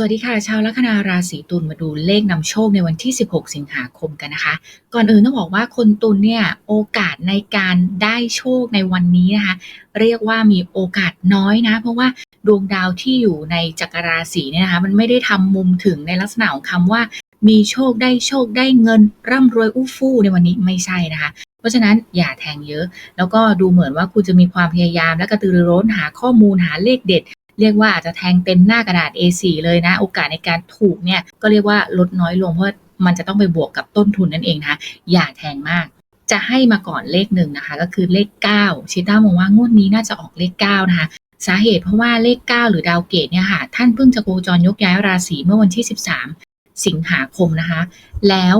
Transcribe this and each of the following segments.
สวัสดีค่ะ ชาวลัคนาราศีตุลมาดูเลขนำโชคในวันที่ 16 สิงหาคมกันนะคะ ก่อนอื่นต้องบอกว่าคนตุลเนี่ยโอกาสในการได้โชคในวันนี้นะคะ เรียกว่ามีโอกาสน้อยนะ เพราะว่าดวงดาวที่อยู่ในจักรราศีเนี่ยนะคะ มันไม่ได้ทำมุมถึงในลักษณะของคำว่า มีโชคได้โชคได้เงิน ร่ำรวยอู้ฟู่ในวันนี้ไม่ใช่นะคะเพราะฉะนั้นอย่าแทงเยอะ แล้วก็ดูเหมือนว่าคุณจะมีความพยายามและกระตือรือร้นหาข้อมูลหาเลขเด็ด เรียกว่าอาจจะแทงเต็มหน้ากระดาษ A4 เลยนะ โอกาสในการถูกเนี่ยก็เรียกว่าลดน้อยลงเพราะมันจะต้องไปบวกกับต้นทุนนั่นเองนะคะอย่าแทงมากจะให้มาก่อนเลขหนึ่งนะคะ ก็คือเลข 9 ชิต้ามองว่างวดนี้น่าจะออกเลข 9 นะคะ สาเหตุเพราะว่าเลข 9 หรือดาวเกตเนี่ยค่ะ ท่านเพิ่งจะโคจรยกย้ายราศีเมื่อวันที่ 13 สิงหาคมนะคะ แล้ว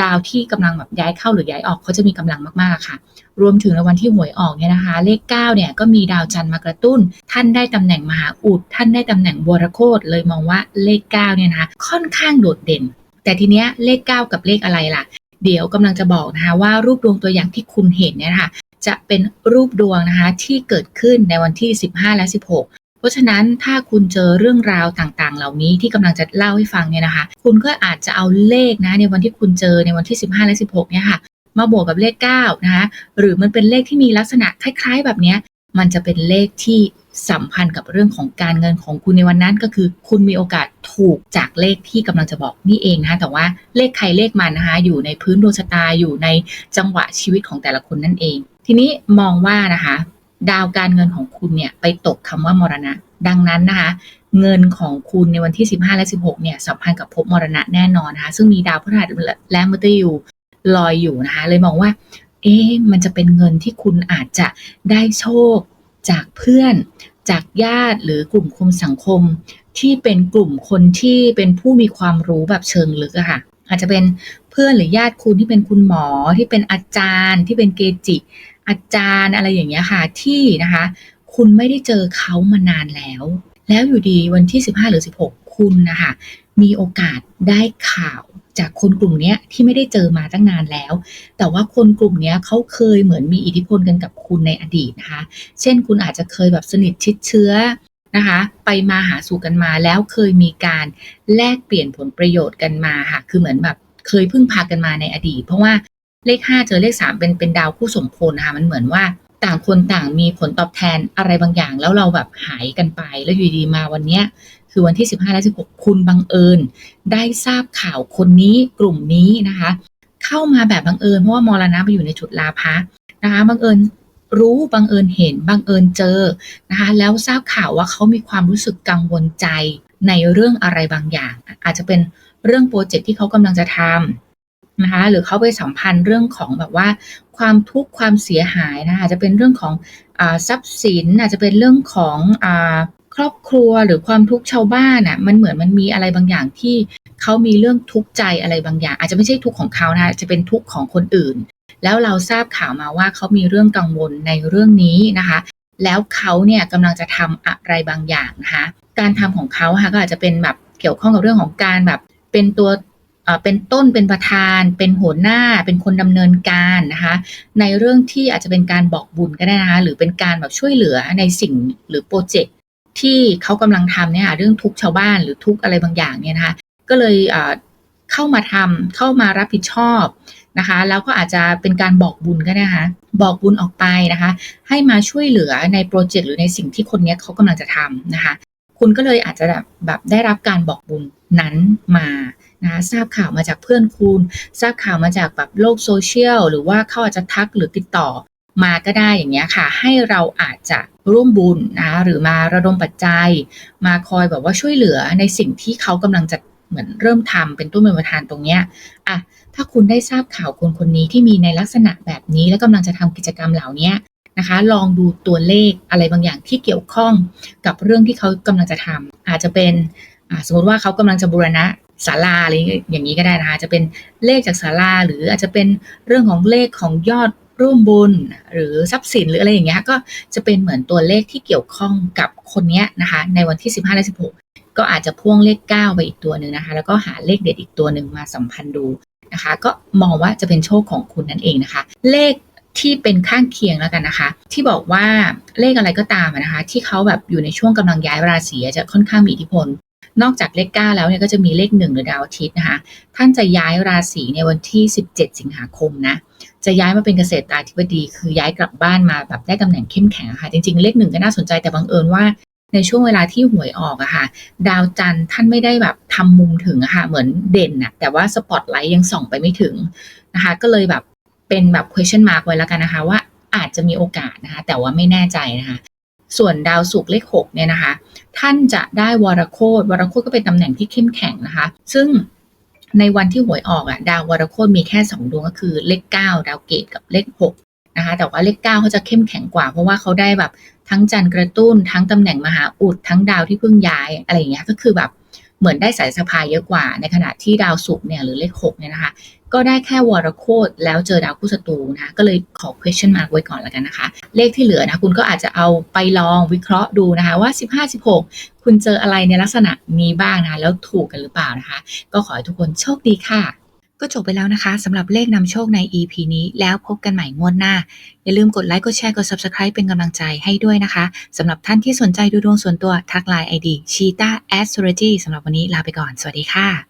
ดาวที่กำลังแบบย้ายเข้าหรือย้ายออกเขาจะมีกำลังมากๆค่ะ รวมถึงในวันที่หวยออกเนี่ยนะคะ เลข9เนี่ยก็มีดาวจันทร์มากระตุ้น ท่านได้ตำแหน่งมหาอุด ท่านได้ตำแหน่งบวรโคตเลยมองว่าเลข9เนี่ยนะคะค่อนข้างโดดเด่น แต่ทีเนี้ยเลข 9 กับเลขอะไรล่ะ เดี๋ยวกำลังจะบอกนะคะว่ารูปดวงตัวอย่างที่คุณเห็นเนี่ยนะคะจะเป็นรูปดวงนะคะที่เกิดขึ้นในวันที่ 15 และ 16 เพราะฉะนั้นถ้าคุณเจอเรื่องราวต่างๆ เหล่านี้ที่กำลังจะเล่าให้ฟังเนี่ยนะคะ คุณก็อาจจะเอาเลขนะในวันที่คุณเจอในวันที่ 15 และ 16 เนี่ยค่ะมาบวกกับเลข9นะคะหรือมันเป็นเลขที่มีลักษณะคล้าย ๆ แบบนี้มันจะเป็นเลขที่สัมพันธ์กับเรื่องของการเงินของคุณในวันนั้นก็คือ คุณมีโอกาสถูกจากเลขที่กำลังจะบอกนี่เองนะคะแต่ว่าเลขใครเลขมันนะคะอยู่ในพื้นดวงชะตาอยู่ในจังหวะชีวิตของแต่ละคนนั่นเอง ทีนี้มองว่านะคะ ดาวการเงินของคุณเนี่ยไปตกคำว่ามรณะ ดังนั้นนะคะ เงินของคุณในวันที่ 15 และ 16 เนี่ยสัมพันธ์กับภพมรณะแน่นอนนะคะซึ่งมีดาวพฤหัสและมฤตยูลอยอยู่นะคะ เลยมองว่า เอ๊ะมันจะเป็นเงินที่คุณอาจจะได้โชคจากเพื่อน จากญาติหรือกลุ่มคมสังคม ที่เป็นกลุ่มคนที่เป็นผู้มีความรู้แบบเชิงลึกอะค่ะ อาจจะเป็นเพื่อนหรือญาติคุณที่เป็นคุณหมอที่เป็นอาจารย์ที่เป็นเกจิ อาจารย์อะไรอย่างเงี้ยค่ะที่นะคะ คุณไม่ได้เจอเขามานานแล้ว แล้วอยู่ดีวันที่ 15 หรือ 16 คุณนะคะมีโอกาสได้ข่าวจากคนกลุ่มนี้ที่ไม่ได้เจอมาตั้งนานแล้ว แต่ว่าคนกลุ่มนี้เขาเคยเหมือนมีอิทธิพลกันกับคุณในอดีตนะคะ เช่นคุณอาจจะเคยแบบสนิทชิดเชื้อนะคะ ไปมาหาสู่กันมาแล้วเคยมีการแลกเปลี่ยนผลประโยชน์กันมาค่ะ คือเหมือนแบบเคยพึ่งพากันมาในอดีต เพราะว่า เลข5เจอเลข3เป็นเป็นดาวคู่สมพลนะคะมันเหมือนว่าต่างคนต่างมีผลตอบแทนอะไรบางอย่าง แล้วเราแบบหายกันไปแล้วอยู่ดีมาวันเนี้ยคือวันที่ 15 และ 16 คุณบังเอิญ ได้ทราบข่าวคนนี้กลุ่มนี้นะคะ เข้ามาแบบบังเอิญเพราะว่ามรณะไปอยู่ในจุดลาภะนะคะบังเอิญรู้บังเอิญเห็นบังเอิญเจอนะคะแล้วทราบข่าวว่าเขามีความรู้สึกกังวลใจในเรื่องอะไรบางอย่าง อาจจะเป็นเรื่องโปรเจกต์ที่เขากำลังจะทำ นะคะหรือเขาไปสัมพันธ์เรื่องของแบบว่าความทุกข์ความเสียหายนะคะจะเป็นเรื่องของอทรัพย์สินอาจจะเป็นเรื่องของอครอบครัวหรือความทุกข์ชาวบ้านอะมันเหมือนมันมีอะไรบางอย่างที่เขามีเรื่องทุกข์ใจอะไรบางอย่าง อาจจะไม่ใช่ทุกข์ของเขานะจะเป็นทุกข์ของคนอื่น แล้วเราทราบข่าวมาว่าเขามีเรื่องกังวลในเรื่องนี้นะคะ แล้วเขาเนี่ยกำลังจะทำอะไรบางอย่างนะคะการทำของเขาค่ะก็อาจจะเป็นแบบเกี่ยวข้องกับเรื่องของการแบบเป็นตัว เป็นต้นเป็นประธาน เป็นหัวหน้า เป็นคนดำเนินการนะคะในเรื่องที่อาจจะเป็นการบอกบุญก็ได้นะคะหรือเป็นการแบบช่วยเหลือในสิ่งหรือโปรเจกต์ที่เขากำลังทำเนี่ยเรื่องทุกชาวบ้านหรือทุกอะไรบางอย่างเนี่ยนะคะก็เลยเข้ามาทำเข้ามารับผิดชอบนะคะแล้วก็อาจจะเป็นการบอกบุญก็ได้นะคะบอกบุญออกไปนะคะ ให้มาช่วยเหลือในโปรเจกต์หรือในสิ่งที่คนนี้เขากำลังจะทำนะคะ คุณก็เลยอาจจะแบบแบบได้รับการบอกบุญนั้นมานะทราบข่าวมาจากเพื่อนคุณ ทราบข่าวมาจากแบบโลกโซเชียลหรือว่าเขาอาจจะทักหรือติดต่อมาก็ได้อย่างเงี้ยค่ะ ให้เราอาจจะร่วมบุญนะหรือมาระดมปัจจัย มาคอยแบบว่าช่วยเหลือในสิ่งที่เขากำลังจะเหมือนเริ่มทำเป็นต้นเป็นประธานตรงเนี้ยอะถ้าคุณได้ทราบข่าวคนคนนี้ที่มีในลักษณะแบบนี้ แล้วกำลังจะทำกิจกรรมเหล่านี้ นะคะ ลองดูตัวเลขอะไรบางอย่างที่เกี่ยวข้องกับเรื่องที่เขากำลังจะทำอาจจะเป็นสมมติว่าเขากำลังจะบูรณะศาลาอะไรอย่างนี้ก็ได้นะคะจะเป็นเลขจากศาลาหรืออาจจะเป็นเรื่องของเลขของยอดร่วมบุญหรือทรัพย์สินหรืออะไรอย่างเงี้ยก็จะเป็นเหมือนตัวเลขที่เกี่ยวข้องกับคนเนี้ยนะคะในวันที่ 15และ16 ก็อาจจะพ่วงเลข 9 ไปอีกตัวหนึ่งนะคะ แล้วก็หาเลขเด็ดอีกตัวหนึ่งมาสัมพันธ์ดูนะคะ ก็มองว่าจะเป็นโชคของคุณนั่นเองนะคะ เลข ที่เป็นข้างเคียงแล้วกันนะคะ ที่บอกว่าเลขอะไรก็ตามนะคะ ที่เขาแบบอยู่ในช่วงกำลังย้ายราศีจะค่อนข้างมีอิทธิพล นอกจากเลข9แล้วเนี่ยก็จะมีเลข1หรือดาวอาทิตย์นะคะ ท่านจะย้ายราศีในวันที่ 17 สิงหาคมนะจะย้ายมาเป็นเกษตราธิบดี คือย้ายกลับบ้านมาแบบได้ตำแหน่งเข้มแข็งะค่ะจริงๆเลขหนึ่งก็น่าสนใจแต่บังเอิญว่าในช่วงเวลาที่หวยออกอะค่ะ ดาวจันทร์ท่านไม่ได้แบบทำมุมถึงอะค่ะ เหมือนเด่นอะแต่ว่าสปอตไลท์ยังส่องไปไม่ถึงนะคะ ก็เลยแบบ เป็นแบบ question mark ไว้แล้วกันนะคะ ว่าอาจจะมีโอกาสนะคะ แต่ว่าไม่แน่ใจนะคะ ส่วนดาวศุกร์เลขหกเนี่ยนะคะ ท่านจะได้วรโคตวรโคตก็เป็นตำแหน่งที่เข้มแข็งนะคะ ซึ่งในวันที่หวยออกอะดาววรโคตมีแค่ 2 ดวงก็คือเลข 9 ดาวเกตกับเลข 6 นะคะ แต่ว่าเลข 9เขาจะเข้มแข็งกว่า เพราะว่าเขาได้แบบทั้งจันทร์กระตุ้น ทั้งตำแหน่งมหาอุด ทั้งดาวที่เพิ่งย้ายอะไรอย่างเงี้ยก็คือแบบเหมือนได้สายสะพายเยอะกว่า ในขณะที่ดาวศุกร์เนี่ยหรือเลข 6 เนี่ยนะคะ ก็ได้แค่วรโคตแล้วเจอดาวคู่ศัตรูนะก็เลยขอ question mark ไว้ก่อนแล้วกันนะคะ เลขที่เหลือนะคุณก็อาจจะเอาไปลองวิเคราะห์ดูนะคะว่า 15 16 คุณเจออะไรในลักษณะนี้บ้างนะคะแล้วถูกกันหรือเปล่านะคะ ก็ขอให้ทุกคนโชคดีค่ะ ก็จบไปแล้วนะคะสำหรับเลขนำโชคใน EP นี้แล้วพบกันใหม่งวดหน้า อย่าลืมกดไลค์กดแชร์กด Subscribe เป็นกำลังใจให้ด้วยนะคะสำหรับท่านที่สนใจดูดวงส่วนตัวทักไลน์ ID cheetah astrology สำหรับวันนี้ลาไปก่อน สวัสดีค่ะ